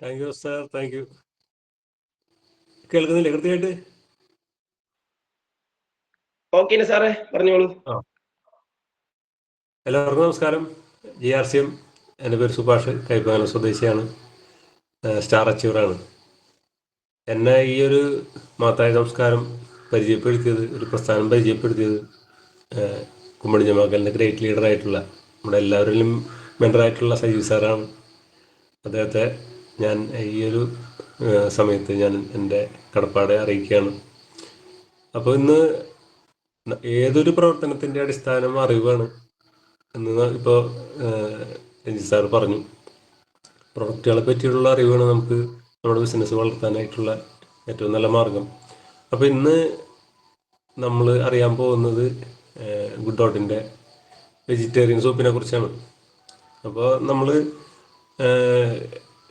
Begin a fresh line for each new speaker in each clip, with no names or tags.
Thank you sir thank you കേൾക്കുന്നില്ലേ? കൃത്യമായിട്ട്?
Okay സാറേ പറഞ്ഞോളൂ.
എല്ലാവർക്കും നമസ്കാരം. ജി ആർ സി എം എന്റെ പേര് സുഭാഷ് കൈപ്പാല സ്വദേശിയാണ്. സ്റ്റാർ അച്ചീവറാണ്. എന്നെ ഈ ഒരു മാതായ സംസ്കാരം പരിചയപ്പെടുത്തിയത് ഒരു പ്രസ്ഥാനം പരിചയപ്പെടുത്തിയത് കുമ്മടി ജമാക്കലിന്റെ ഗ്രേറ്റ് ലീഡറായിട്ടുള്ള നമ്മുടെ എല്ലാവരിലും മെൻഡറായിട്ടുള്ള സജീവ് സാറാണ്. അദ്ദേഹത്തെ ഞാൻ ഈ ഒരു സമയത്ത് ഞാൻ എന്റെ കടപ്പാടെ അറിയിക്കുകയാണ്. അപ്പോൾ ഇന്ന് ഏതൊരു പ്രവർത്തനത്തിന്റെ അടിസ്ഥാനം അറിവാണ് എന്ന് ഇപ്പോൾ രഞ്ജിത് സാർ പറഞ്ഞു. പ്രൊഡക്റ്റുകളെ പറ്റിയുള്ള അറിവാണ് നമുക്ക് നമ്മുടെ ബിസിനസ് വളർത്താനായിട്ടുള്ള ഏറ്റവും നല്ല മാർഗം. അപ്പോൾ ഇന്ന് നമ്മൾ അറിയാൻ പോകുന്നത് ഗുഡ് ഡോട്ടിന്റെ വെജിറ്റേറിയൻ സൂപ്പിനെ കുറിച്ചാണ്. അപ്പോൾ നമ്മൾ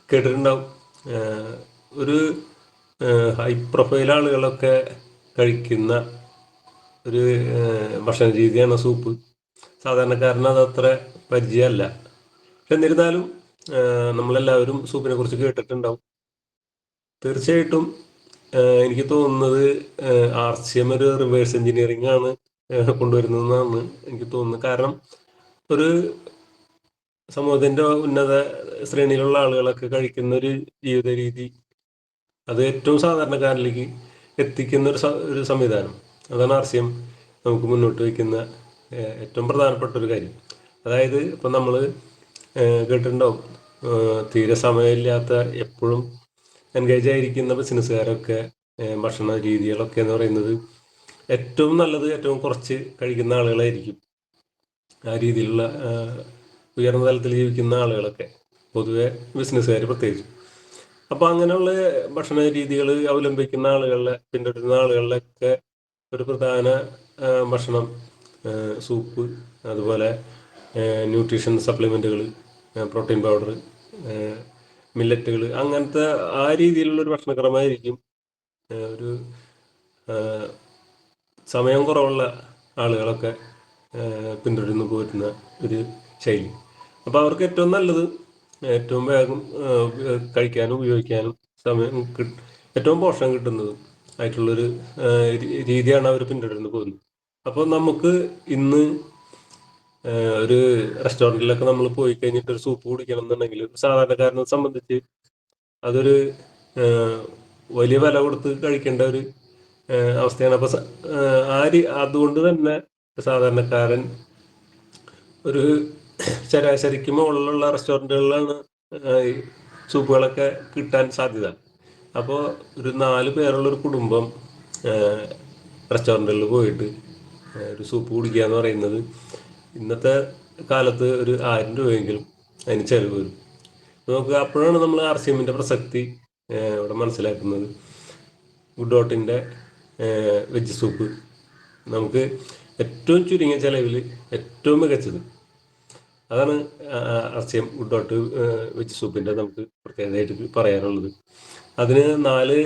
കേട്ടിട്ടുണ്ടാവും. ഒരു ഹൈ പ്രൊഫൈൽ ആളുകളൊക്കെ കഴിക്കുന്ന ഒരു ഭക്ഷണ രീതിയാണ് സൂപ്പ് സാധാരണക്കാരന് അത് അത്ര പരിചയമല്ല. പക്ഷെ എന്നിരുന്നാലും നമ്മളെല്ലാവരും സൂപ്പിനെ കുറിച്ച് കേട്ടിട്ടുണ്ടാവും. തീർച്ചയായിട്ടും എനിക്ക് തോന്നുന്നത് ആർ സി എം ഒരു റിവേഴ്സ് എഞ്ചിനീയറിംഗ് ആണ് കൊണ്ടുവരുന്നതെന്നാണ് എനിക്ക് തോന്നുന്നത്. കാരണം ഒരു സമൂഹത്തിന്റെ ഉന്നത ശ്രേണിയിലുള്ള ആളുകളൊക്കെ കഴിക്കുന്ന ഒരു ജീവിത രീതി അത് ഏറ്റവും സാധാരണക്കാരിലേക്ക് എത്തിക്കുന്ന ഒരു ഒരു സംവിധാനം. അതാണ് ആർ സി എം നമുക്ക് മുന്നോട്ട് വയ്ക്കുന്ന ഏറ്റവും പ്രധാനപ്പെട്ട ഒരു കാര്യം. അതായത് ഇപ്പം നമ്മൾ കേട്ടിട്ടുണ്ടാവും തീരെ സമയമില്ലാത്ത എപ്പോഴും എൻഗേജ് ആയിരിക്കുന്ന ബിസിനസ്സുകാരൊക്കെ ഭക്ഷണ രീതികളൊക്കെ എന്ന് പറയുന്നത് ഏറ്റവും നല്ലത് ഏറ്റവും കുറച്ച് കഴിക്കുന്ന ആളുകളായിരിക്കും. ആ രീതിയിലുള്ള ഉയർന്ന തലത്തിൽ ജീവിക്കുന്ന ആളുകളൊക്കെ പൊതുവെ ബിസിനസ്സുകാർ പ്രത്യേകിച്ചും. അപ്പോൾ അങ്ങനെയുള്ള ഭക്ഷണ രീതികൾ അവലംബിക്കുന്ന ആളുകളിലെ പിന്തുടരുന്ന ആളുകളിലൊക്കെ ഒരു പ്രധാന ഭക്ഷണം സൂപ്പ് അതുപോലെ ന്യൂട്രീഷൻ സപ്ലിമെന്റുകൾ പ്രോട്ടീൻ പൗഡർ മില്ലറ്റുകൾ അങ്ങനത്തെ ആ രീതിയിലുള്ള ഒരു ഭക്ഷണക്രമമായിരിക്കും ഒരു സമയം കുറവുള്ള ആളുകളൊക്കെ പിന്തുടരുന്നു പോരുന്ന ഒരു ശൈലി. അപ്പോൾ അവർക്ക് ഏറ്റവും നല്ലത് ഏറ്റവും വേഗം കഴിക്കാനും ഉപയോഗിക്കാനും സമയം ഏറ്റവും പോഷണം കിട്ടുന്നത് ആയിട്ടുള്ളൊരു രീതിയാണ് അവർ പിന്തുടർന്ന് പോകുന്നത്. അപ്പോൾ നമുക്ക് ഇന്ന് ഒരു റെസ്റ്റോറന്റിലൊക്കെ നമ്മൾ പോയി കഴിഞ്ഞിട്ട് ഒരു സൂപ്പ് കുടിക്കണം എന്നുണ്ടെങ്കിൽ സാധാരണക്കാരനെ സംബന്ധിച്ച് അതൊരു വലിയ വില കൊടുത്ത് കഴിക്കേണ്ട ഒരു അവസ്ഥയാണ്. അപ്പോൾ ആര് അതുകൊണ്ട് തന്നെ സാധാരണക്കാരൻ ഒരു ശരാശരിക്ക് മുകളിലുള്ള റെസ്റ്റോറന്റുകളിലാണ് ഈ സൂപ്പുകളൊക്കെ കിട്ടാൻ സാധ്യത. അപ്പോൾ ഒരു നാല് പേരുള്ള ഒരു കുടുംബം റെസ്റ്റോറന്റുകളിൽ പോയിട്ട് ഒരു സൂപ്പ് കുടിക്കുക എന്ന് പറയുന്നത് ഇന്നത്തെ കാലത്ത് ഒരു ആയിരം രൂപയെങ്കിലും അതിന് ചിലവ് വരും. നമുക്ക് അപ്പോഴാണ് നമ്മൾ ആർ സി എമ്മിന്റെ പ്രസക്തി ഇവിടെ മനസ്സിലാക്കുന്നത്. ഗുഡ് വെജ് സൂപ്പ് നമുക്ക് ഏറ്റവും ചുരുങ്ങിയ ചിലവിൽ ഏറ്റവും മികച്ചത്. അതാണ് അസ്യം ഗുഡ് ഡോട്ട് വെജ് സൂപ്പിന്റെ നമുക്ക് പ്രത്യേകതയായിട്ട് പറയാനുള്ളത്. അതിന് നാല്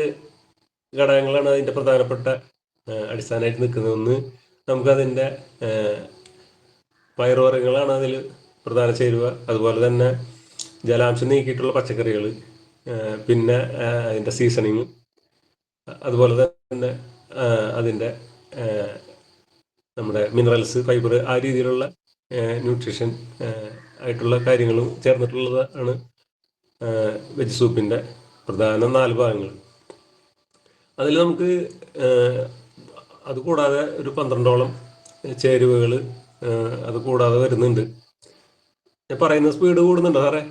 ഘടകങ്ങളാണ് അതിന്റെ പ്രധാനപ്പെട്ട അടിസ്ഥാനമായിട്ട് നിൽക്കുന്നത്. ഒന്ന് നമുക്കതിന്റെ പയറുവർഗങ്ങളാണ് അതിൽ പ്രധാന ചേരുവ അതുപോലെ തന്നെ ജലാംശം നീക്കിയിട്ടുള്ള പച്ചക്കറികൾ പിന്നെ അതിന്റെ സീസണിങ് അതുപോലെ തന്നെ അതിന്റെ നമ്മുടെ മിനറൽസ് ഫൈബർ ആ രീതിയിലുള്ള ന്യൂട്രീഷൻ ആയിട്ടുള്ള കാര്യങ്ങളും ചേർന്നിട്ടുള്ളതാണ് വെജ് സൂപ്പിന്റെ പ്രധാന നാല് ഭാഗങ്ങൾ. അതിൽ നമുക്ക് അതുകൂടാതെ അത് കൂടാതെ ഒരു പന്ത്രണ്ടോളം ചേരുവകൾ അത് കൂടാതെ വരുന്നുണ്ട്. ഞാൻ പറയുന്ന സ്പീഡ് കൂടുന്നുണ്ടോ സാറേ?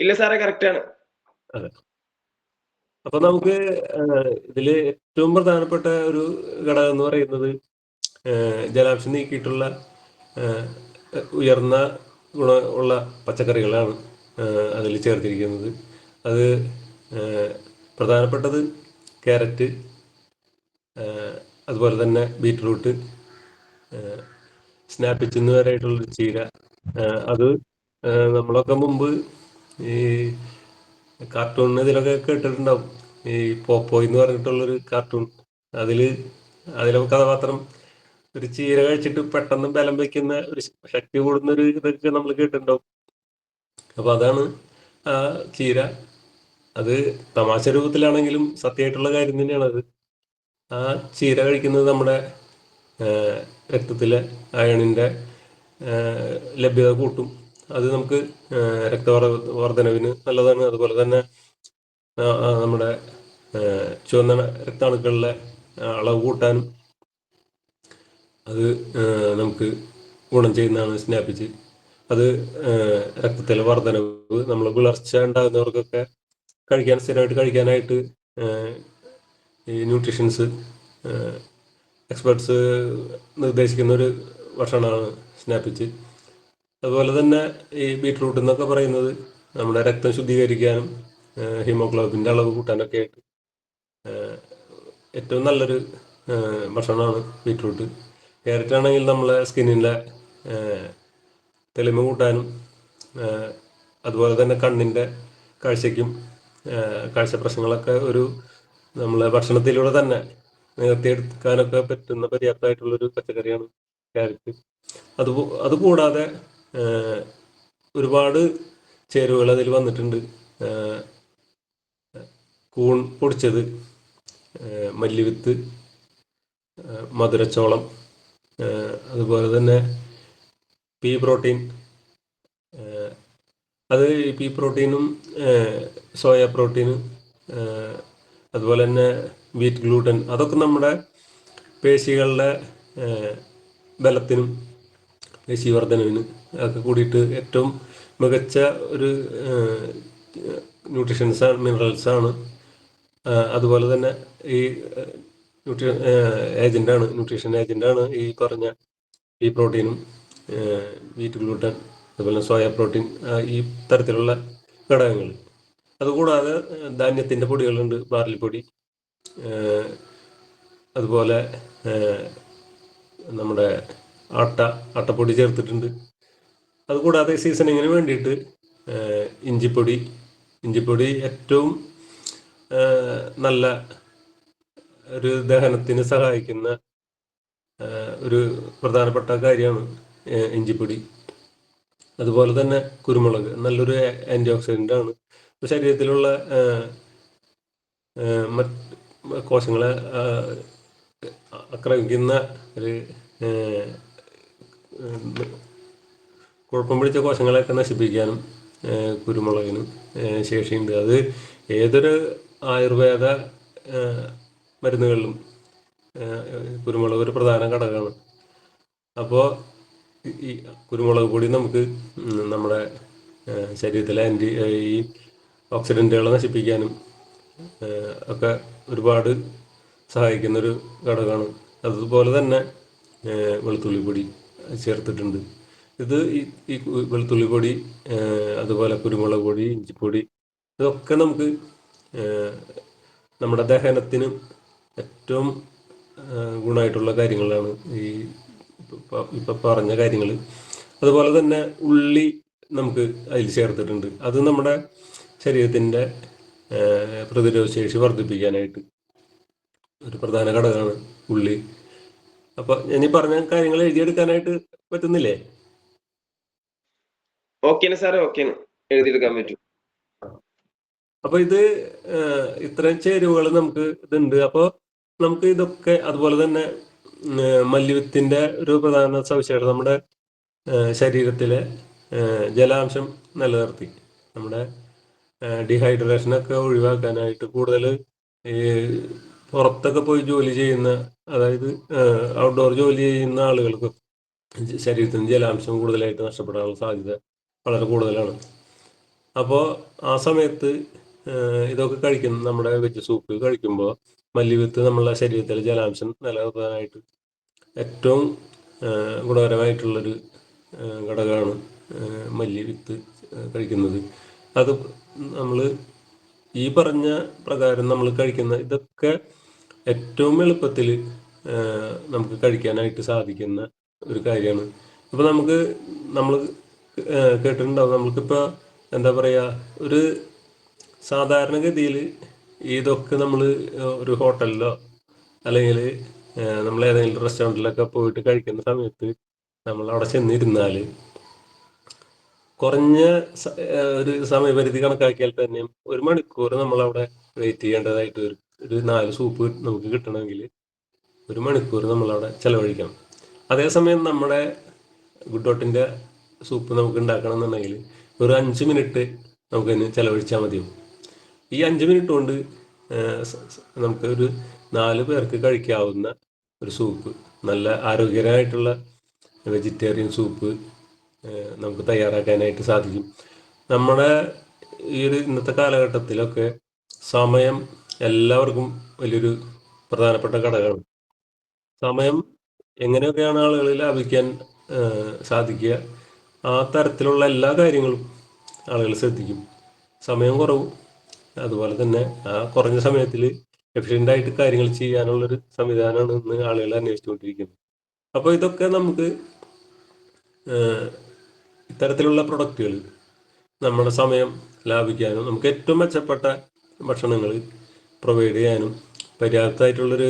ഇല്ല സാറേ കറക്റ്റ് ആണ്. അതെ.
അപ്പൊ നമുക്ക് ഇതിൽ ഏറ്റവും പ്രധാനപ്പെട്ട ഒരു ഘടകം എന്ന് പറയുന്നത് ജലാംശം നീക്കിയിട്ടുള്ള ഉയർന്ന ഗുണ ഉള്ള പച്ചക്കറികളാണ് അതിൽ ചേർത്തിരിക്കുന്നത്. അത് പ്രധാനപ്പെട്ടത് ക്യാരറ്റ് അതുപോലെ തന്നെ ബീറ്റ്റൂട്ട് സ്നാപ്പിച്ചെന്ന് വരെയായിട്ടുള്ളൊരു ചീര അത് നമ്മളൊക്കെ മുമ്പ് ഈ കാർട്ടൂൺ ഇതിലൊക്കെ കേട്ടിട്ടുണ്ടാവും. ഈ പോപ്പോയ് എന്ന് പറഞ്ഞിട്ടുള്ളൊരു കാർട്ടൂൺ. അതിൽ അതിലെ കഥാപാത്രം ഒരു ചീര കഴിച്ചിട്ട് പെട്ടെന്ന് ബലം വെക്കുന്ന ഒരു ശക്തി കൂടുന്ന ഒരു ഇതൊക്കെ നമ്മൾ കേട്ടിട്ടുണ്ടാവും. അപ്പൊ അതാണ് ആ ചീര. അത് തമാശ രൂപത്തിലാണെങ്കിലും സത്യമായിട്ടുള്ള കാര്യം തന്നെയാണ് അത്. ആ ചീര കഴിക്കുന്നത് നമ്മുടെ രക്തത്തിലെ അയണിന്റെ ലഭ്യത കൂട്ടും. അത് നമുക്ക് ആ, വർധനവിന് നല്ലതാണ്. അതുപോലെ തന്നെ നമ്മുടെ ചുവന്ന രക്താണുക്കളിലെ അളവ് കൂട്ടാനും അത് നമുക്ക് ഗുണം ചെയ്യുന്നതാണ് സ്നാപ്പിച്ച് അത് രക്തത്തിലെ വർധനവ് നമ്മൾ വിളർച്ച ഉണ്ടാകുന്നവർക്കൊക്കെ കഴിക്കാൻ സ്ഥിരമായിട്ട് കഴിക്കാനായിട്ട് ഈ ന്യൂട്രീഷൻസ് എക്സ്പെർട്സ് നിർദ്ദേശിക്കുന്ന ഒരു ഭക്ഷണമാണ് സ്നാപ്പിച്ച് അതുപോലെ തന്നെ ഈ ബീട്രൂട്ട് എന്നൊക്കെ പറയുന്നത് നമ്മുടെ രക്തം ശുദ്ധീകരിക്കാനും ഹീമോഗ്ലോബിന്റെ അളവ് കൂട്ടാനൊക്കെ ആയിട്ട് ഏറ്റവും നല്ലൊരു ഭക്ഷണമാണ് ബീട്രൂട്ട് ക്യാരറ്റ് ആണെങ്കിൽ നമ്മളെ സ്കിന്നിന്റെ തെളിമ കൂട്ടാനും അതുപോലെ തന്നെ കണ്ണിന്റെ കാഴ്ചയ്ക്കും കാഴ്ച പ്രശ്നങ്ങളൊക്കെ ഒരു നമ്മളെ ഭക്ഷണത്തിലൂടെ തന്നെ നികത്തിയെടുക്കാനൊക്കെ പറ്റുന്ന പര്യാപ്തമായിട്ടുള്ളൊരു പച്ചക്കറിയാണ് ക്യാരറ്റ്. അത് അതുകൂടാതെ ഒരുപാട് ചേരുവകൾ അതിൽ വന്നിട്ടുണ്ട്. കൂൺ പൊടിച്ചത് മല്ലിവിത്ത് മധുരച്ചോളം അതുപോലെ തന്നെ പി പ്രോട്ടീൻ. അത് പി പ്രോട്ടീനും സോയ പ്രോട്ടീനും അതുപോലെ തന്നെ വീറ്റ് ഗ്ലൂട്ടൻ അതൊക്കെ നമ്മുടെ പേശികളുടെ ബലത്തിനും പേശി വർധനവിനും ഒക്കെ കൂടിയിട്ട് ഏറ്റവും മികച്ച ഒരു ന്യൂട്രീഷൻസ് മിനറൽസാണ്. അതുപോലെ തന്നെ ഈ ന്യൂട്രി ആണ് ന്യൂട്രീഷൻ ഏജന്റാണ് ഈ പറഞ്ഞ ഈ പ്രോട്ടീനും വീറ്റ് ഗ്ലൂട്ടൻ അതുപോലെ സോയ പ്രോട്ടീൻ ഈ തരത്തിലുള്ള ഘടകങ്ങൾ. അതുകൂടാതെ ധാന്യത്തിന്റെ പൊടികളുണ്ട് ബാർലി പൊടി അതുപോലെ നമ്മുടെ ആട്ട ആട്ടപ്പൊടി ചേർത്തിട്ടുണ്ട്. അതുകൂടാതെ സീസണിങ്ങിന് വേണ്ടിയിട്ട് ഇഞ്ചിപ്പൊടി. ഇഞ്ചിപ്പൊടി ഏറ്റവും നല്ല ഒരു ദഹനത്തിന് സഹായിക്കുന്ന ഒരു പ്രധാനപ്പെട്ട കാര്യമാണ് ഇഞ്ചിപ്പൊടി. അതുപോലെ തന്നെ കുരുമുളക് നല്ലൊരു ആന്റി ഓക്സിഡന്റ് ആണ് ശരീരത്തിലുള്ള കോശങ്ങളെ ആക്രമിക്കുന്ന ഒരു കുഴപ്പം പിടിച്ച കോശങ്ങളെയൊക്കെ നശിപ്പിക്കാനും കുരുമുളകിനും ശേഷിയുണ്ട്. അത് ഏതൊരു ആയുർവേദ മരുന്നുകളിലും കുരുമുളക് ഒരു പ്രധാന ഘടകമാണ്. അപ്പോൾ ഈ കുരുമുളക് പൊടി നമുക്ക് നമ്മുടെ ശരീരത്തിലെ ആന്റി ഈ ഓക്സിഡന്റുകളെ നശിപ്പിക്കാനും ഒക്കെ ഒരുപാട് സഹായിക്കുന്നൊരു ഘടകമാണ്. അതുപോലെ തന്നെ വെളുത്തുള്ളി പൊടി ചേർത്തിട്ടുണ്ട്. ഇത് ഈ ഈ വെളുത്തുള്ളി പൊടി അതുപോലെ കുരുമുളക് പൊടി ഇഞ്ചിപ്പൊടി ഇതൊക്കെ നമുക്ക് നമ്മുടെ ദഹനത്തിന് ഏറ്റവും ഗുണമായിട്ടുള്ള കാര്യങ്ങളാണ് ഈ ഇപ്പൊ- പറഞ്ഞ കാര്യങ്ങൾ അതുപോലെ തന്നെ ഉള്ളി നമുക്ക് അതിൽ ചേർത്തിട്ടുണ്ട്. അത് നമ്മുടെ ശരീരത്തിന്റെ പ്രതിരോധ ശേഷി വർദ്ധിപ്പിക്കാനായിട്ട് ഒരു പ്രധാന ഘടകമാണ് ഉള്ളി. അപ്പൊ ഞാൻ ഈ പറഞ്ഞ കാര്യങ്ങൾ എഴുതിയെടുക്കാനായിട്ട് പറ്റുന്നില്ലേ?
ഓക്കേന് സാറേ ഓക്കേ എഴുതിയെടുക്കാൻ പറ്റും.
അപ്പൊ ഇത് ഇത്രയും ചേരുവകൾ നമുക്ക് ഇതുണ്ട്. അപ്പോൾ നമുക്ക് ഇതൊക്കെ അതുപോലെ തന്നെ മല്ലിവിത്തിന്റെ ഒരു പ്രധാന സവിശേഷത നമ്മുടെ ശരീരത്തിലെ ജലാംശം നിലനിർത്തി. നമ്മുടെ ഡിഹൈഡ്രേഷനൊക്കെ ഒഴിവാക്കാനായിട്ട് കൂടുതൽ ഈ പുറത്തൊക്കെ പോയി ജോലി ചെയ്യുന്ന അതായത് ഔട്ട്ഡോർ ജോലി ചെയ്യുന്ന ആളുകൾക്ക് ശരീരത്തിന് ജലാംശം കൂടുതലായിട്ട് നഷ്ടപ്പെടാനുള്ള സാധ്യത വളരെ കൂടുതലാണ്. അപ്പോൾ ആ സമയത്ത് ഇതൊക്കെ കഴിക്കുന്ന നമ്മുടെ വെജ് സൂപ്പ് കഴിക്കുമ്പോൾ മല്ലിവിത്ത് നമ്മളെ ശരീരത്തിലെ ജലാംശം നിലനിർത്താനായിട്ട് ഏറ്റവും ഗുണകരമായിട്ടുള്ളൊരു ഘടകമാണ് മല്ലി മല്ലിവിത്ത് കഴിക്കുന്നത്. അത് നമ്മൾ ഈ പറഞ്ഞ പ്രകാരം നമ്മൾ കഴിക്കുന്ന ഇതൊക്കെ ഏറ്റവും എളുപ്പത്തിൽ നമുക്ക് കഴിക്കാനായിട്ട് സാധിക്കുന്ന ഒരു കാര്യമാണ്. അപ്പോൾ നമുക്ക് നമ്മൾ കേട്ടിട്ടുണ്ടാവും നമുക്കിപ്പോൾ എന്താ പറയുക ഒരു സാധാരണഗതിയിൽ ഇതൊക്കെ നമ്മൾ ഒരു ഹോട്ടലിലോ അല്ലെങ്കിൽ നമ്മൾ ഏതെങ്കിലും റെസ്റ്റോറന്റിലൊക്കെ പോയിട്ട് കഴിക്കുന്ന സമയത്ത് നമ്മൾ അവിടെ ചെന്നിരുന്നാൽ കുറഞ്ഞ ഒരു സമയപരിധി കണക്കാക്കിയാൽ തന്നെ ഒരു മണിക്കൂർ നമ്മൾ അവിടെ വെയിറ്റ് ചെയ്യേണ്ടതായിട്ട് വരും ഒരു നാല് സൂപ്പ് നമുക്ക് കിട്ടണമെങ്കിൽ ഒരു മണിക്കൂർ നമ്മളവിടെ ചെലവഴിക്കണം. അതേസമയം നമ്മുടെ ഗുഡ് സൂപ്പ് നമുക്ക് ഉണ്ടാക്കണം എന്നുണ്ടെങ്കിൽ ഒരു അഞ്ച് മിനിറ്റ് നമുക്കതിന് ചെലവഴിച്ചാൽ മതിയാവും. ഈ അഞ്ച് മിനിറ്റ് കൊണ്ട് നമുക്ക് ഒരു നാല് പേർക്ക് കഴിക്കാവുന്ന ഒരു സൂപ്പ് നല്ല ആരോഗ്യകരമായിട്ടുള്ള വെജിറ്റേറിയൻ സൂപ്പ് നമുക്ക് തയ്യാറാക്കാനായിട്ട് സാധിക്കും. നമ്മുടെ ഈ ഒരു ഇന്നത്തെ കാലഘട്ടത്തിലൊക്കെ സമയം എല്ലാവർക്കും വലിയൊരു പ്രധാനപ്പെട്ട ഘടകമാണ്. സമയം എങ്ങനെയൊക്കെയാണ് ആളുകൾ ലാഭിക്കാൻ സാധിക്കുക? ആ തരത്തിലുള്ള എല്ലാ കാര്യങ്ങളും ആളുകൾ ശ്രദ്ധിക്കും. സമയം കുറവും. അതുപോലെ തന്നെ ആ കുറഞ്ഞ സമയത്തിൽ എഫിഷ്യന്റ് ആയിട്ട് കാര്യങ്ങൾ ചെയ്യാനുള്ളൊരു സംവിധാനമാണ് ഇന്ന് ആളുകൾ അന്വേഷിച്ചുകൊണ്ടിരിക്കുന്നത്. അപ്പോൾ ഇതൊക്കെ നമുക്ക് ഇത്തരത്തിലുള്ള പ്രൊഡക്റ്റുകൾ നമ്മുടെ സമയം ലാഭിക്കാനും നമുക്ക് ഏറ്റവും മെച്ചപ്പെട്ട ഭക്ഷണങ്ങൾ പ്രൊവൈഡ് ചെയ്യാനും പര്യാപ്തമായിട്ടുള്ളൊരു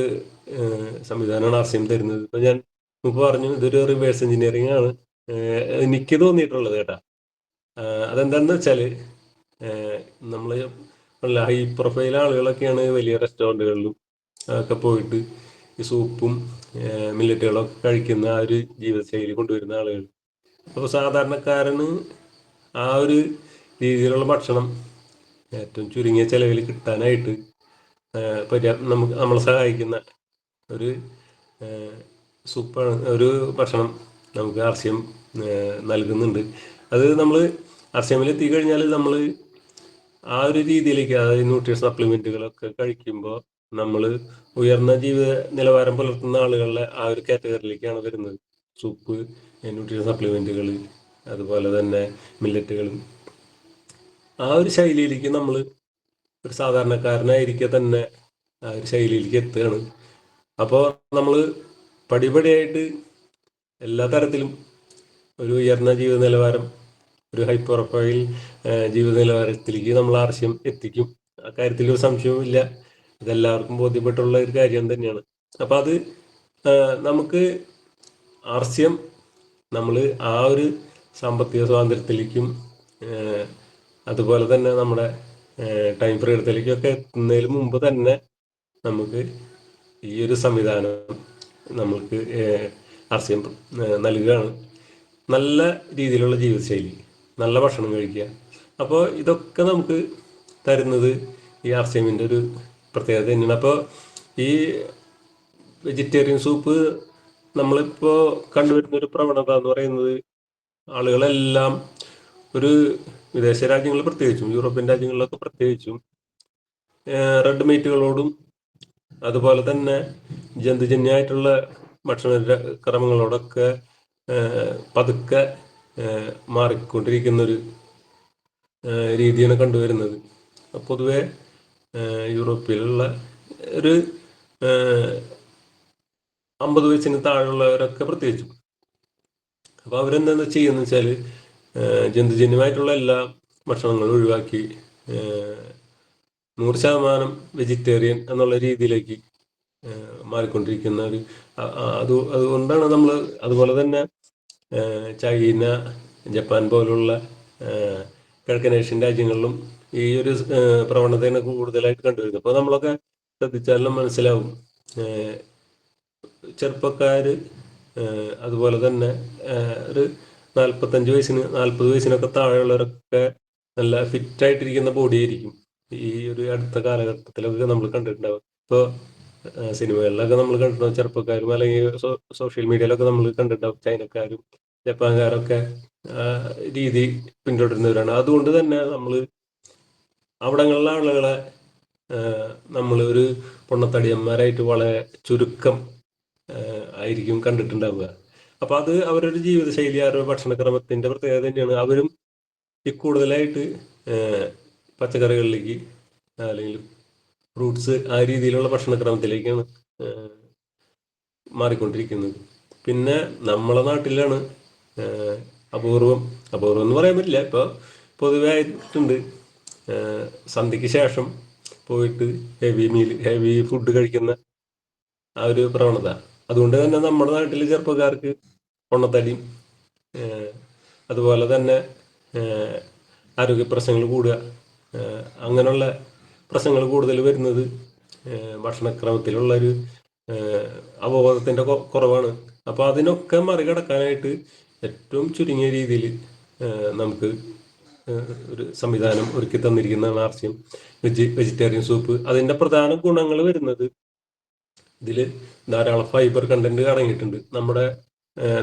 സംവിധാനമാണ് സി തരുന്നത്. ഇപ്പം ഞാൻ മുമ്പ് പറഞ്ഞു ഇതൊരു റിവേഴ്സ് എഞ്ചിനീയറിംഗ് ആണ്. എനിക്ക് തോന്നിയിട്ടുള്ളത് കേട്ടാ. അതെന്താണെന്ന് വെച്ചാൽ നമ്മൾ ഹൈ പ്രൊഫൈൽ ആളുകളൊക്കെയാണ് വലിയ റെസ്റ്റോറന്റുകളിലും ഒക്കെ പോയിട്ട് ഈ സൂപ്പും മില്ലറ്റുകളൊക്കെ കഴിക്കുന്ന ആ ഒരു ജീവിതശൈലി കൊണ്ടുവരുന്ന ആളുകൾ. അപ്പോൾ സാധാരണക്കാരന് ആ ഒരു രീതിയിലുള്ള ഭക്ഷണം ഏറ്റവും ചുരുങ്ങിയ ചെലവിൽ കിട്ടാനായിട്ട് പര്യാ നമുക്ക് നമ്മളെ സഹായിക്കുന്ന ഒരു സൂപ്പാണ് ഒരു ഭക്ഷണം നമുക്ക് ആർസ്യം നൽകുന്നുണ്ട്. അത് നമ്മൾ ആർസ്യമിൽ എത്തിക്കഴിഞ്ഞാൽ നമ്മൾ ആ ഒരു രീതിയിലേക്ക് അതായത് ന്യൂട്രിയൻ സപ്ലിമെന്റുകളൊക്കെ കഴിക്കുമ്പോൾ നമ്മൾ ഉയർന്ന ജീവിത നിലവാരം പുലർത്തുന്ന ആളുകളുടെ ആ ഒരു കാറ്റഗറിയിലേക്കാണ് വരുന്നത്. സൂപ്പ് ന്യൂട്രിയൻ സപ്ലിമെന്റുകൾ അതുപോലെ തന്നെ മില്ലറ്റുകളും ആ ഒരു ശൈലിയിലേക്ക് നമ്മൾ ഒരു സാധാരണക്കാരനായിരിക്കെ തന്നെ ആ ഒരു ശൈലിയിലേക്ക് എത്തുകയാണ്. അപ്പോൾ നമ്മൾ പടിപടിയായിട്ട് എല്ലാ തരത്തിലും ഒരു ഉയർന്ന ജീവിത നിലവാരം ഒരു ഹൈ പ്രൊഫൈൽ ജീവിത നിലവാരത്തിലേക്ക് നമ്മൾ ആവശ്യം എത്തിക്കും. ആ കാര്യത്തിൽ ഒരു സംശയവുമില്ല ഇതെല്ലാവർക്കും ബോധ്യപ്പെട്ടുള്ള ഒരു കാര്യം തന്നെയാണ്. അപ്പം അത് നമുക്ക് ആർസ്യം നമ്മൾ ആ ഒരു സാമ്പത്തിക സ്വാതന്ത്ര്യത്തിലേക്കും അതുപോലെ തന്നെ നമ്മുടെ ടൈം ഫ്രീഡത്തിലേക്കൊക്കെ എത്തുന്നതിന് മുമ്പ് തന്നെ നമുക്ക് ഈ ഒരു സംവിധാനം നമ്മൾക്ക് ആർസ്യം നൽകുകയാണ്. നല്ല രീതിയിലുള്ള ജീവിതശൈലി. നല്ല ഭക്ഷണം കഴിക്കുക. അപ്പോൾ ഇതൊക്കെ നമുക്ക് തരുന്നത് ഈ അർച്ചമിന്റെ ഒരു പ്രത്യേകത തന്നെയാണ്. അപ്പോൾ ഈ വെജിറ്റേറിയൻ സൂപ്പ് നമ്മളിപ്പോൾ കണ്ടുവരുന്ന ഒരു പ്രവണത എന്ന് പറയുന്നത് ആളുകളെല്ലാം ഒരു വിദേശ രാജ്യങ്ങളിൽ പ്രത്യേകിച്ചും യൂറോപ്യൻ രാജ്യങ്ങളിലൊക്കെ പ്രത്യേകിച്ചും റെഡ് മീറ്റുകളോടും അതുപോലെ തന്നെ ജന്തുജന്യമായിട്ടുള്ള ഭക്ഷണ ക്രമങ്ങളോടൊക്കെ പതുക്കെ മാറിക്കൊണ്ടിരിക്കുന്ന ഒരു രീതിയാണ് കണ്ടുവരുന്നത്. പൊതുവെ യൂറോപ്പിലുള്ള ഒരു അമ്പത് വയസ്സിന് താഴെയുള്ളവരൊക്കെ പ്രത്യേകിച്ചും. അപ്പോൾ അവരെന്താ ചെയ്യുന്നത് വെച്ചാൽ ജന്തുജന്യമായിട്ടുള്ള എല്ലാ ഭക്ഷണങ്ങളും ഒഴിവാക്കി നൂറ് ശതമാനം വെജിറ്റേറിയൻ എന്നുള്ള രീതിയിലേക്ക് മാറിക്കൊണ്ടിരിക്കുന്ന ഒരു അത് അതുകൊണ്ടാണ് നമ്മൾ അതുപോലെ തന്നെ ചൈന ജപ്പാൻ പോലുള്ള കിഴക്കൻ ഏഷ്യൻ രാജ്യങ്ങളിലും ഈ ഒരു പ്രവണതയാണ് കൂടുതലായിട്ട് കണ്ടുവരുന്നത്. അപ്പോൾ നമ്മളൊക്കെ ശ്രദ്ധിച്ചാലും മനസ്സിലാവും. ചെറുപ്പക്കാർ അതുപോലെ തന്നെ ഒരു നാൽപ്പത്തഞ്ച് വയസ്സിന് നാൽപ്പത് വയസ്സിനൊക്കെ താഴെയുള്ളവരൊക്കെ നല്ല ഫിറ്റായിട്ടിരിക്കുന്ന ബോഡി ആയിരിക്കും. ഈ ഒരു അടുത്ത കാലഘട്ടത്തിലൊക്കെ നമ്മൾ കണ്ടിട്ടുണ്ടാവും ഇപ്പോൾ സിനിമകളിലൊക്കെ നമ്മൾ കണ്ടിട്ടുണ്ടാവും ചെറുപ്പക്കാരും അല്ലെങ്കിൽ സോഷ്യൽ മീഡിയയിലൊക്കെ നമ്മൾ കണ്ടിട്ടുണ്ടാവും. ചൈനക്കാരും ജപ്പാൻകാരൊക്കെ രീതി പിന്തുടരുന്നവരാണ്. അതുകൊണ്ട് തന്നെ നമ്മൾ അവിടങ്ങളിലെ ആളുകളെ നമ്മൾ ഒരു പൊണ്ണത്തടിയന്മാരായിട്ട് വളരെ ചുരുക്കം ആയിരിക്കും കണ്ടിട്ടുണ്ടാവുക. അപ്പൊ അത് അവരുടെ ജീവിതശൈലി അവരുടെ ഭക്ഷണക്രമത്തിന്റെ പ്രത്യേകത തന്നെയാണ്. അവരും ഈ കൂടുതലായിട്ട് പച്ചക്കറികളിലേക്ക് അല്ലെങ്കിൽ ഫ്രൂട്ട്സ് ആ രീതിയിലുള്ള ഭക്ഷണക്രമത്തിലേക്കാണ് മാറിക്കൊണ്ടിരിക്കുന്നത്. പിന്നെ നമ്മളെ നാട്ടിലാണ് അപൂർവം അപൂർവം എന്ന് പറയാൻ പറ്റില്ല. ഇപ്പോൾ പൊതുവെ ആയിട്ടുണ്ട്. സന്ധ്യയ്ക്ക് ശേഷം പോയിട്ട് ഹെവി മീൽ ഹെവി ഫുഡ് കഴിക്കുന്ന ആ ഒരു പ്രവണത. അതുകൊണ്ട് തന്നെ നമ്മുടെ നാട്ടിലെ ചെറുപ്പക്കാർക്ക് പൊണ്ണത്തടിയും അതുപോലെ തന്നെ ആരോഗ്യ പ്രശ്നങ്ങൾ കൂടുക അങ്ങനെയുള്ള പ്രശ്നങ്ങൾ കൂടുതൽ വരുന്നത്. ഭക്ഷണക്രമത്തിലുള്ളൊരു ഏഹ്, കുറവാണ്. അപ്പോൾ അതിനൊക്കെ മറികടക്കാനായിട്ട് ഏറ്റവും ചുരുങ്ങിയ രീതിയിൽ നമുക്ക് ഒരു സംവിധാനം ഒരുക്കി തന്നിരിക്കുന്നതാണ് ആർസ്യം. Veggie vegetarian soup. അതിന്റെ പ്രധാന ഗുണങ്ങൾ വരുന്നത് ഇതിൽ ധാരാളം ഫൈബർ കണ്ടന്റ് അടങ്ങിയിട്ടുണ്ട്. നമ്മുടെ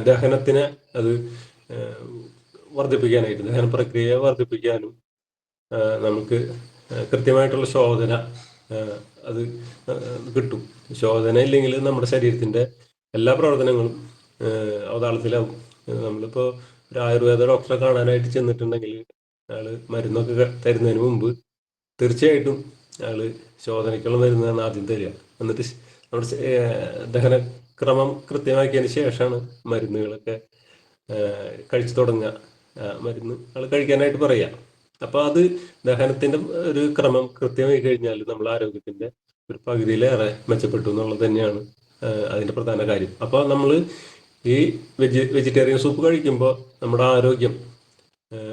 ദഹനത്തിന് അത് വർദ്ധിപ്പിക്കാനായിട്ട് ദഹന പ്രക്രിയയെ വർദ്ധിപ്പിക്കാനും നമുക്ക് കൃത്യമായിട്ടുള്ള ശോധന അത് കിട്ടും. ശോധന ഇല്ലെങ്കിൽ നമ്മുടെ ശരീരത്തിന്റെ എല്ലാ പ്രവർത്തനങ്ങളും അവതാളത്തിലാവും നമ്മളിപ്പോൾ നമ്മളിപ്പോ ഒരു ആയുർവേദ ഡോക്ടറെ കാണാനായിട്ട് ചെന്നിട്ടുണ്ടെങ്കിൽ അയാൾ മരുന്നൊക്കെ തരുന്നതിന് മുമ്പ് തീർച്ചയായിട്ടും ആൾ ശോധനയ്ക്കുള്ള മരുന്നാണ് ആദ്യം തരിക. എന്നിട്ട് നമ്മുടെ ദഹന ക്രമം കൃത്യമാക്കിയതിന് ശേഷമാണ് മരുന്നുകളൊക്കെ കഴിച്ചു തുടങ്ങുക. മരുന്ന് ആൾ കഴിക്കാനായിട്ട് പറയാം അപ്പൊ അത് ദഹനത്തിന്റെ ഒരു ക്രമം കൃത്യമായി കഴിഞ്ഞാൽ നമ്മുടെ ആരോഗ്യത്തിന്റെ ഒരു പകുതിയിലേറെ മെച്ചപ്പെട്ടു എന്നുള്ളത് തന്നെയാണ് അതിന്റെ പ്രധാന കാര്യം. അപ്പൊ നമ്മൾ ഈ വെജി വെജിറ്റേറിയൻ സൂപ്പ് കഴിക്കുമ്പോൾ നമ്മുടെ ആരോഗ്യം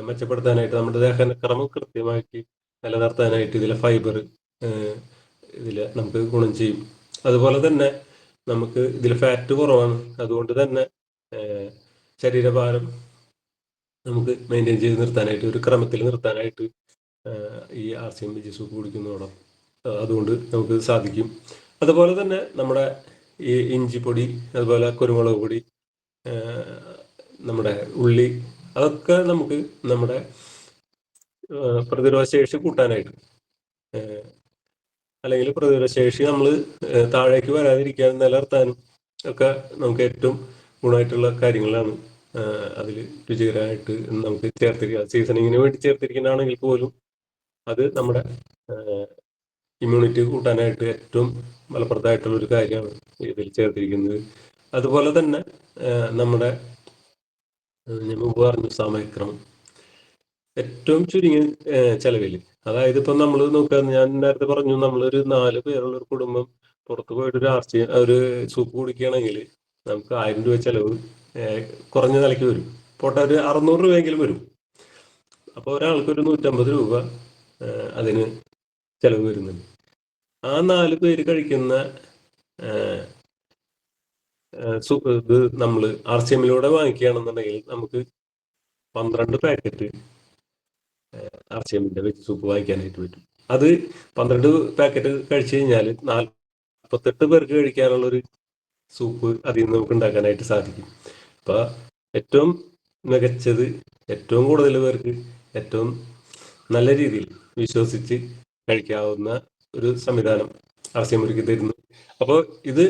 മെച്ചപ്പെടുത്താനായിട്ട് നമ്മുടെ ദഹനക്രമം കൃത്യമാക്കി നിലനിർത്താനായിട്ട് ഇതിലെ ഫൈബർ ഇതിൽ നമുക്ക് ഗുണം ചെയ്യും. അതുപോലെ തന്നെ നമുക്ക് ഇതിൽ ഫാറ്റ് കുറവാണ്. അതുകൊണ്ട് തന്നെ ശരീരഭാരം നമുക്ക് മെയിന്റെയിൻ ചെയ്ത് നിർത്താനായിട്ട് ഒരു ക്രമത്തിൽ നിർത്താനായിട്ട് ഈ ആർ സി എം സൂപ്പ് കുടിക്കുന്നതോടെ അതുകൊണ്ട് നമുക്ക് സാധിക്കും. അതുപോലെ തന്നെ നമ്മുടെ ഈ ഇഞ്ചിപ്പൊടി അതുപോലെ കുരുമുളക് പൊടി നമ്മുടെ ഉള്ളി അതൊക്കെ നമുക്ക് നമ്മുടെ പ്രതിരോധശേഷി പ്രതിരോധ ശേഷി കൂട്ടാനായിട്ട് അല്ലെങ്കിൽ പ്രതിരോധ ശേഷി നമ്മൾ താഴേക്ക് വരാതിരിക്കാൻ നിലനിർത്താനും ഒക്കെ നമുക്ക് ഏറ്റവും ഗുണമായിട്ടുള്ള കാര്യങ്ങളാണ് അതിൽ രുചികരമായിട്ട് നമുക്ക് ചേർത്തിരിക്കുക സീസണിങ്ങിന് വേണ്ടി ചേർത്തിരിക്കുന്നതാണെങ്കിൽ പോലും അത് നമ്മുടെ ഇമ്മ്യൂണിറ്റി കൂട്ടാനായിട്ട് ഏറ്റവും ഫലപ്രദമായിട്ടുള്ള ഒരു കാര്യമാണ് ഇതിൽ ചേർത്തിരിക്കുന്നത്. അതുപോലെ തന്നെ നമ്മുടെ ഞാൻ മുമ്പ് പറഞ്ഞു സമയക്രമം. ഏറ്റവും ചുരുങ്ങിയ ചെലവിൽ. അതായത് ഇപ്പം നമ്മൾ നോക്കുക ഞാൻ നേരത്തെ പറഞ്ഞു നമ്മളൊരു നാല് പേരുള്ള ഒരു കുടുംബം പുറത്ത് പോയിട്ട് ഒരു ആർച്ചി ഒരു സൂപ്പ് കുടിക്കുകയാണെങ്കിൽ നമുക്ക് ആയിരം രൂപ ചെലവ് കുറഞ്ഞ നിലയ്ക്ക് വരും. പോട്ടെ ഒരു അറുന്നൂറ് രൂപയെങ്കിലും വരും. അപ്പോൾ ഒരാൾക്ക് ഒരു നൂറ്റമ്പത് രൂപ അതിന് ചെലവ് വരുന്നുണ്ട്. ആ നാല് പേര് കഴിക്കുന്ന ഇത് നമ്മൾ ആർ സി എമ്മിലൂടെ വാങ്ങിക്കുകയാണെന്നുണ്ടെങ്കിൽ നമുക്ക് പന്ത്രണ്ട് പാക്കറ്റ് ആർ സി എമ്മിന്റെ വെജ് സൂപ്പ് വാങ്ങിക്കാനായിട്ട് പറ്റും. അത് പന്ത്രണ്ട് പാക്കറ്റ് കഴിച്ചു കഴിഞ്ഞാൽ നാൽപ്പത്തെട്ട് പേർക്ക് കഴിക്കാനുള്ളൊരു സൂപ്പ് അതിൽ നിന്ന് നമുക്ക് ഉണ്ടാക്കാനായിട്ട് സാധിക്കും. അപ്പൊ ഏറ്റവും മികച്ചത് ഏറ്റവും കൂടുതൽ പേർക്ക് ഏറ്റവും നല്ല രീതിയിൽ വിശ്വസിച്ച് കഴിക്കാവുന്ന ഒരു സംവിധാനം എം ഒരുക്കി തരുന്നു. അപ്പോൾ ഇത്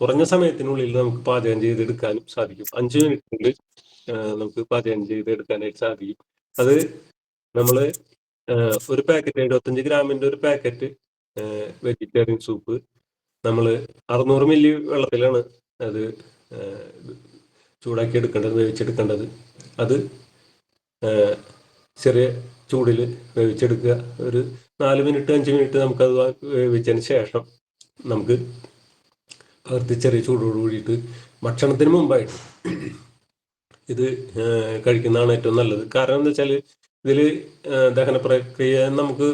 കുറഞ്ഞ സമയത്തിനുള്ളിൽ നമുക്ക് പാചകം ചെയ്തെടുക്കാനും സാധിക്കും. അഞ്ചു മിനിറ്റിനുള്ളിൽ നമുക്ക് പാചകം ചെയ്തെടുക്കാനായിട്ട് സാധിക്കും. അത് നമ്മൾ ഒരു പാക്കറ്റ് എഴുപത്തഞ്ച് ഗ്രാമിന്റെ ഒരു പാക്കറ്റ് വെജിറ്റേറിയൻ സൂപ്പ് നമ്മൾ അറുന്നൂറ് മില്ലി വെള്ളത്തിലാണ് അത് ചൂടാക്കി എടുക്കേണ്ടത് വേവിച്ചെടുക്കേണ്ടത്. അത് ചെറിയ ചൂടിൽ വേവിച്ചെടുക്കുക. ഒരു നാല് മിനിറ്റ് അഞ്ച് മിനിറ്റ് നമുക്കത് വേവിച്ചതിന് ശേഷം നമുക്ക് പകർത്തി ചെറിയ ചൂടോട് കൂടിയിട്ട് ഭക്ഷണത്തിന് മുമ്പായിട്ട് ഇത് കഴിക്കുന്നതാണ് ഏറ്റവും നല്ലത്. കാരണം എന്താ വെച്ചാൽ ഇതിൽ ദഹന പ്രക്രിയ നമുക്ക്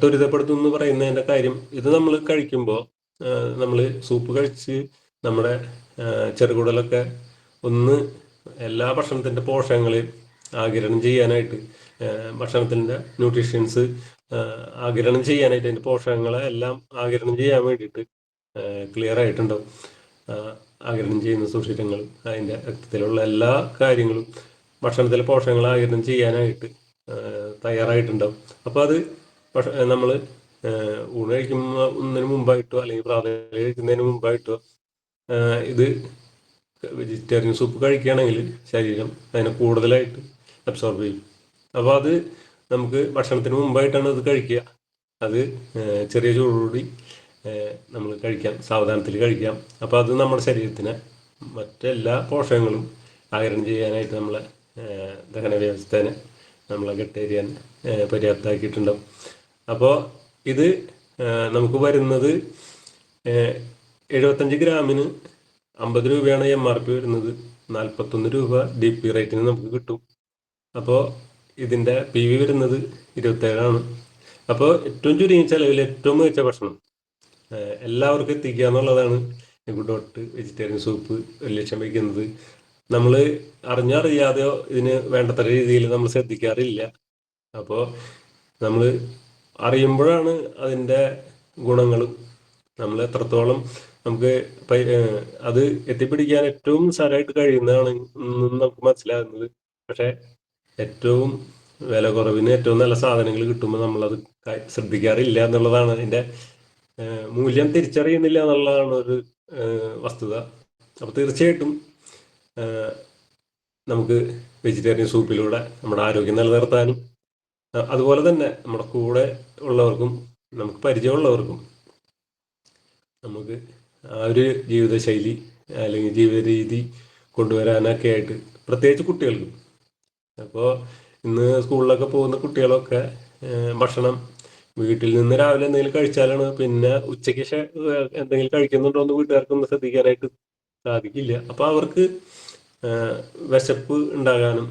ത്വരിതപ്പെടുത്തും എന്ന് പറയുന്നതിന്റെ കാര്യം ഇത് നമ്മൾ കഴിക്കുമ്പോൾ നമ്മൾ സൂപ്പ് കഴിച്ച് നമ്മുടെ ചെറുകുടലൊക്കെ ഒന്ന് എല്ലാ ഭക്ഷണത്തിന്റെ പോഷകങ്ങളെയും ആഗിരണം ചെയ്യാനായിട്ട് ഭക്ഷണത്തിന്റെ ന്യൂട്രീഷ്യൻസ് ആകിരണം ചെയ്യാനായിട്ട് അതിന്റെ പോഷകങ്ങളെ എല്ലാം ആഗിരണം ചെയ്യാൻ വേണ്ടിയിട്ട് ക്ലിയർ ആയിട്ടുണ്ടാവും. ആഗിരണം ചെയ്യുന്ന സുഷിരങ്ങൾ അതിന്റെ രക്തത്തിലുള്ള എല്ലാ കാര്യങ്ങളും ഭക്ഷണത്തിലെ പോഷകങ്ങൾ ആഗിരണം ചെയ്യാനായിട്ട് തയ്യാറായിട്ടുണ്ടാവും. അപ്പോൾ അത് നമ്മൾ ഊണ് കഴിക്കുന്നതിന് മുമ്പായിട്ടോ അല്ലെങ്കിൽ പ്രാതൽ കഴിക്കുന്നതിന് മുമ്പായിട്ടോ ഇത് വെജിറ്റേറിയൻ സൂപ്പ് കഴിക്കുകയാണെങ്കിൽ ശരീരം അതിനെ കൂടുതലായിട്ട് അബ്സോർബ് ചെയ്യും. അപ്പോൾ അത് നമുക്ക് ഭക്ഷണത്തിന് മുമ്പായിട്ടാണ് അത് കഴിക്കുക. അത് ചെറിയ ചൂടോടുകൂടി നമ്മൾ കഴിക്കാം സാവധാനത്തിൽ കഴിക്കാം. അപ്പോൾ അത് നമ്മുടെ ശരീരത്തിന് മറ്റെല്ലാ പോഷകങ്ങളും ആകരണം ചെയ്യാനായിട്ട് നമ്മളെ ദഹന വ്യവസ്ഥേനെ നമ്മളെ കെട്ടേരിയാൻ പര്യാപ്തമാക്കിയിട്ടുണ്ടാവും. അപ്പോൾ ഇത് നമുക്ക് വരുന്നത് എഴുപത്തഞ്ച് ഗ്രാമിന് അമ്പത് രൂപയാണ് എം ആർ പി വരുന്നത്. നാൽപ്പത്തൊന്ന് രൂപ ഡി പി റേറ്റിന് നമുക്ക് കിട്ടും. അപ്പോൾ ഇതിന്റെ പി വി വരുന്നത് ഇരുപത്തേഴാണ്. അപ്പോൾ ഏറ്റവും ചുരുങ്ങിയ ചെലവിൽ ഏറ്റവും മികച്ച ഭക്ഷണം എല്ലാവർക്കും എത്തിക്കുക എന്നുള്ളതാണ് ഡോട്ട് വെജിറ്റേറിയൻ സൂപ്പ് ലക്ഷ്യം വയ്ക്കുന്നത്. നമ്മൾ അറിഞ്ഞറിയാതെയോ ഇതിന് വേണ്ടത്ര രീതിയിൽ നമ്മൾ ശ്രദ്ധിക്കാറില്ല. അപ്പോൾ നമ്മൾ അറിയുമ്പോഴാണ് അതിന്റെ ഗുണങ്ങളും. നമ്മൾ എത്രത്തോളം നമുക്ക് അത് എത്തിപ്പിടിക്കാൻ ഏറ്റവും സാരമായിട്ട് കഴിയുന്നതാണ് നമുക്ക് മനസ്സിലാകുന്നത്. പക്ഷെ ഏറ്റവും വില കുറവിന് ഏറ്റവും നല്ല സാധനങ്ങൾ കിട്ടുമ്പോൾ നമ്മളത് ശ്രദ്ധിക്കാറില്ല എന്നുള്ളതാണ് അതിന്റെ മൂല്യം തിരിച്ചറിയുന്നില്ല എന്നുള്ളതാണ് ഒരു വസ്തുത. അപ്പോൾ തീർച്ചയായിട്ടും നമുക്ക് വെജിറ്റേറിയൻ സൂപ്പിലൂടെ നമ്മുടെ ആരോഗ്യം നിലനിർത്താനും അതുപോലെ തന്നെ നമ്മുടെ കൂടെ ഉള്ളവർക്കും നമുക്ക് പരിചയമുള്ളവർക്കും നമുക്ക് ആ ഒരു ജീവിതശൈലി അല്ലെങ്കിൽ ജീവിത രീതി കൊണ്ടുവരാനൊക്കെ ആയിട്ട് പ്രത്യേകിച്ച് കുട്ടികൾക്കും. അപ്പോൾ ഇന്ന് സ്കൂളിലൊക്കെ പോകുന്ന കുട്ടികളൊക്കെ ഭക്ഷണം വീട്ടിൽ നിന്ന് രാവിലെ എന്തെങ്കിലും കഴിച്ചാലാണ് പിന്നെ ഉച്ചയ്ക്ക് എന്തെങ്കിലും കഴിക്കുന്നുണ്ടോ എന്ന് ശ്രദ്ധിക്കാനായിട്ട് സാധിക്കില്ല. അപ്പോൾ അവർക്ക് വിശപ്പ് ഉണ്ടാകാനും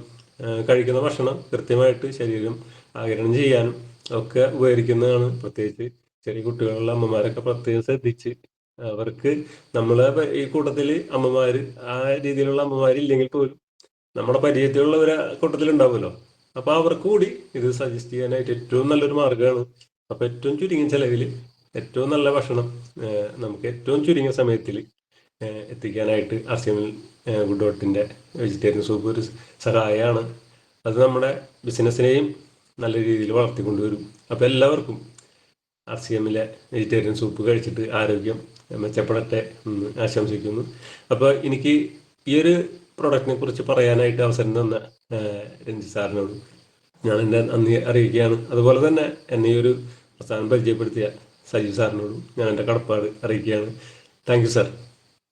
കഴിക്കുന്ന ഭക്ഷണം കൃത്യമായിട്ട് ശരീരം ആഗിരണം ചെയ്യാനും ഒക്കെ ഉപകരിക്കുന്നതാണ് പ്രത്യേകിച്ച് ചെറിയ കുട്ടികളുള്ള അമ്മമാരൊക്കെ പ്രത്യേകം ശ്രദ്ധിച്ച് അവർക്ക് നമ്മളെ ഈ കൂട്ടത്തിൽ അമ്മമാര് ആ രീതിയിലുള്ള അമ്മമാരില്ലെങ്കിൽ പോലും നമ്മുടെ പരിചയത്തിലുള്ള ഒരു കൂട്ടത്തിൽ ഉണ്ടാവുമല്ലോ അപ്പൊ അവർക്ക് കൂടി ഇത് സജസ്റ്റ് ചെയ്യാനായിട്ട് ഏറ്റവും നല്ലൊരു മാർഗമാണ് അപ്പൊ ഏറ്റവും ചുരുങ്ങിയ ചെലവിൽ ഏറ്റവും നല്ല ഭക്ഷണം നമുക്ക് ഏറ്റവും ചുരുങ്ങിയ സമയത്തിൽ എത്തിക്കാനായിട്ട് അർസിയമിൽ ഗുഡ് ഡോട്ടിന്റെ വെജിറ്റേറിയൻ സൂപ്പ് ഒരു സഹായമാണ് അത് നമ്മുടെ ബിസിനസ്സിനെയും നല്ല രീതിയിൽ വളർത്തിക്കൊണ്ടുവരും. അപ്പൊ എല്ലാവർക്കും ആർ വെജിറ്റേറിയൻ സൂപ്പ് കഴിച്ചിട്ട് ആരോഗ്യം മെച്ചപ്പെടട്ടെ ആശംസിക്കുന്നു. അപ്പോൾ എനിക്ക് ഈ ഒരു പ്രൊഡക്റ്റിനെ കുറിച്ച് പറയാനായിട്ട് അവസരം തന്ന രഞ്ജി സാറിനോട് ഞാൻ എന്റെ നന്ദി അറിയിക്കുകയാണ്. അതുപോലെ തന്നെ എന്നെ ഈ ഒരു പ്രസ്ഥാനം പരിചയപ്പെടുത്തിയ സജീവ് സാറിനോടും ഞാൻ എന്റെ കടപ്പാട് അറിയിക്കുകയാണ്. Thank you sir.